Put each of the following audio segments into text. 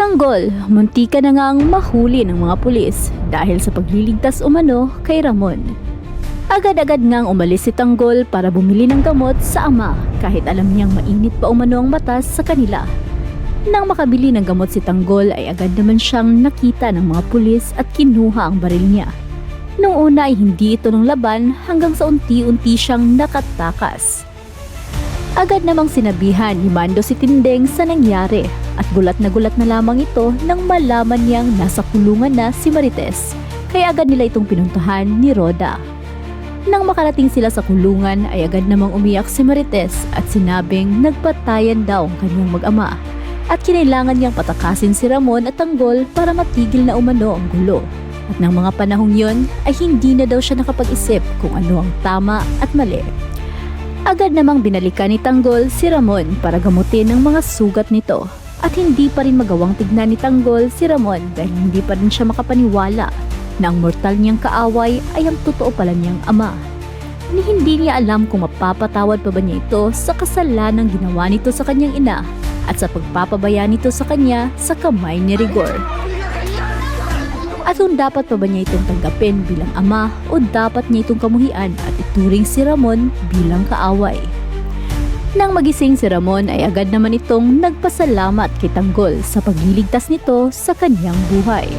Tanggol, muntika na ngang mahuli ng mga pulis dahil sa pagliligtas umano kay Ramon. Agad-agad ngang umalis si Tanggol para bumili ng gamot sa ama kahit alam niyang mainit pa umano ang matas sa kanila. Nang makabili ng gamot si Tanggol ay agad naman siyang nakita ng mga pulis at kinuha ang baril niya. Nung una ay hindi ito ng laban hanggang sa unti-unti siyang nakatakas. Agad namang sinabihan ni Mando si Tindeng sa nangyari at gulat na gulat na lamang ito nang malaman niyang nasa kulungan na si Marites kaya agad nila itong pinuntahan ni Roda. Nang makarating sila sa kulungan ay agad namang umiyak si Marites at sinabing nagpatayan daw ang kanyang mag-ama at kinailangan niyang patakasin si Ramon at Tanggol para matigil na umano ang gulo. At ng mga panahong yon ay hindi na daw siya nakapag-isip kung ano ang tama at mali. Agad namang binalikan ni Tanggol si Ramon para gamutin ang mga sugat nito at hindi pa rin magawang tignan ni Tanggol si Ramon dahil hindi pa rin siya makapaniwala na ang mortal niyang kaaway ay ang totoo pala niyang ama. Ni hindi niya alam kung mapapatawad pa ba niya ito sa kasalanang ginawa nito sa kanyang ina at sa pagpapabaya nito sa kanya sa kamay ni Rigor. At kung dapat pa ba niya itong tanggapin bilang ama o dapat niya itong kamuhian at ituring si Ramon bilang kaaway. Nang magising si Ramon ay agad naman itong nagpasalamat kay Tanggol sa pagliligtas nito sa kanyang buhay.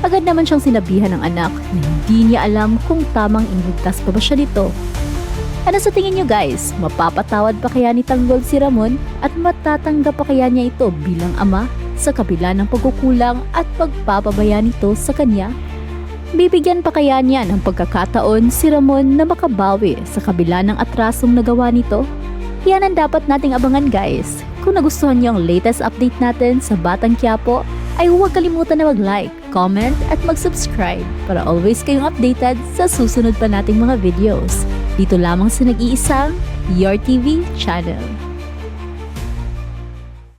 Agad naman siyang sinabihan ng anak na hindi niya alam kung tamang iniligtas pa ba siya nito. Ano sa tingin niyo guys? Mapapatawad pa kaya ni Tanggol si Ramon at matatanggap pa kaya niya ito bilang ama sa kabila ng pagkukulang at pagpapabaya nito sa kanya? Bibigyan pa kaya niya ng pagkakataon si Ramon na makabawi sa kabila ng atrasong nagawa nito? Yan ang dapat nating abangan guys. Kung nagustuhan niyo ang latest update natin sa Batang Quiapo, ay huwag kalimutan na mag-like, comment at mag-subscribe para always kayong updated sa susunod pa nating mga videos. Dito lamang sa nag-iisang Your TV channel.